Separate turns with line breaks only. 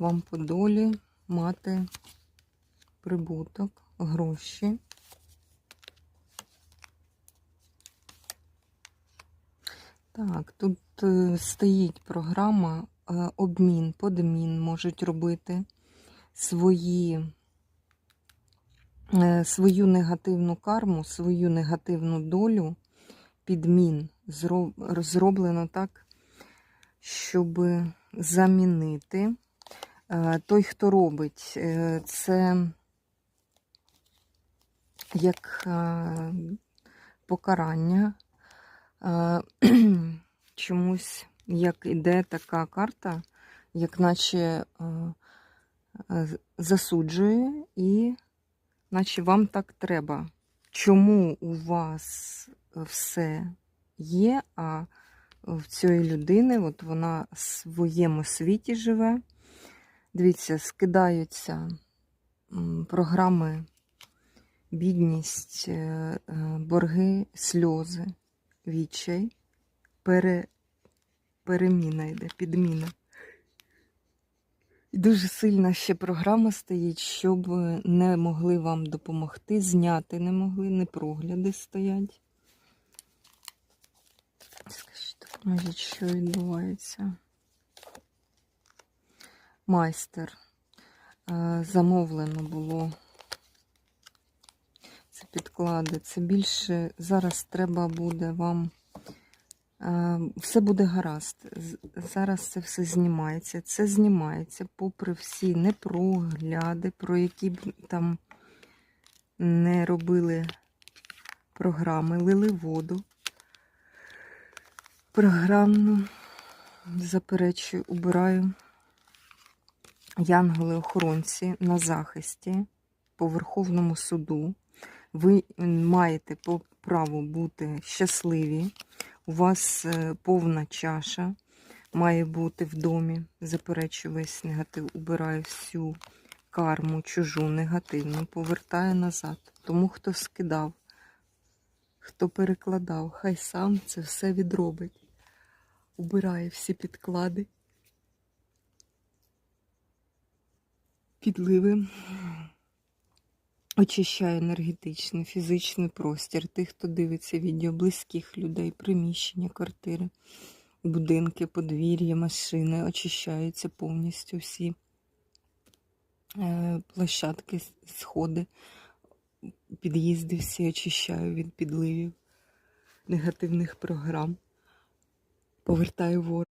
вам по долі мати прибуток, гроші. Так, тут е, стоїть програма е, обмін, подмін можуть робити свої, е, свою негативну карму, свою негативну долю, підмін зроб- зроблено так, щоб замінити. Е, Той, хто робить, е, це як е, покарання. Чомусь як іде така карта, як наче засуджує, і наче вам так треба. Чому у вас все є, а в цієї людини, от вона в своєму світі живе. Дивіться, скидаються програми бідність, е, е, борги, сльози, відчай, пере, переміна йде, підміна. Дуже сильна ще програма стоїть, щоб не могли вам допомогти, зняти не могли, не прогляди стоять. Скажіть, допоможіть, що відбувається. Майстер. Е, Замовлено було. Це підклади. Це більше зараз треба буде вам. е, Все буде гаразд. Зараз це все знімається. Це знімається попри всі непрогляди, про які б там не робили програми, лили воду. Програмну заперечую, убираю янголи-охоронці на захисті по Верховному суду. Ви маєте по праву бути щасливі. У вас е, повна чаша має бути в домі. Заперечую весь негатив, убираю всю карму, чужу негативну, повертаю назад. Тому хто скидав, хто перекладав, хай сам це все відробить. Убирає всі підклади. Підливи. Очищаю енергетичний, фізичний простір тих, хто дивиться відео, близьких людей, приміщення, квартири, будинки, подвір'я, машини. Очищаються повністю всі е, площадки, сходи, під'їзди всі очищаю від підливів, негативних програм. Повертаю ворог.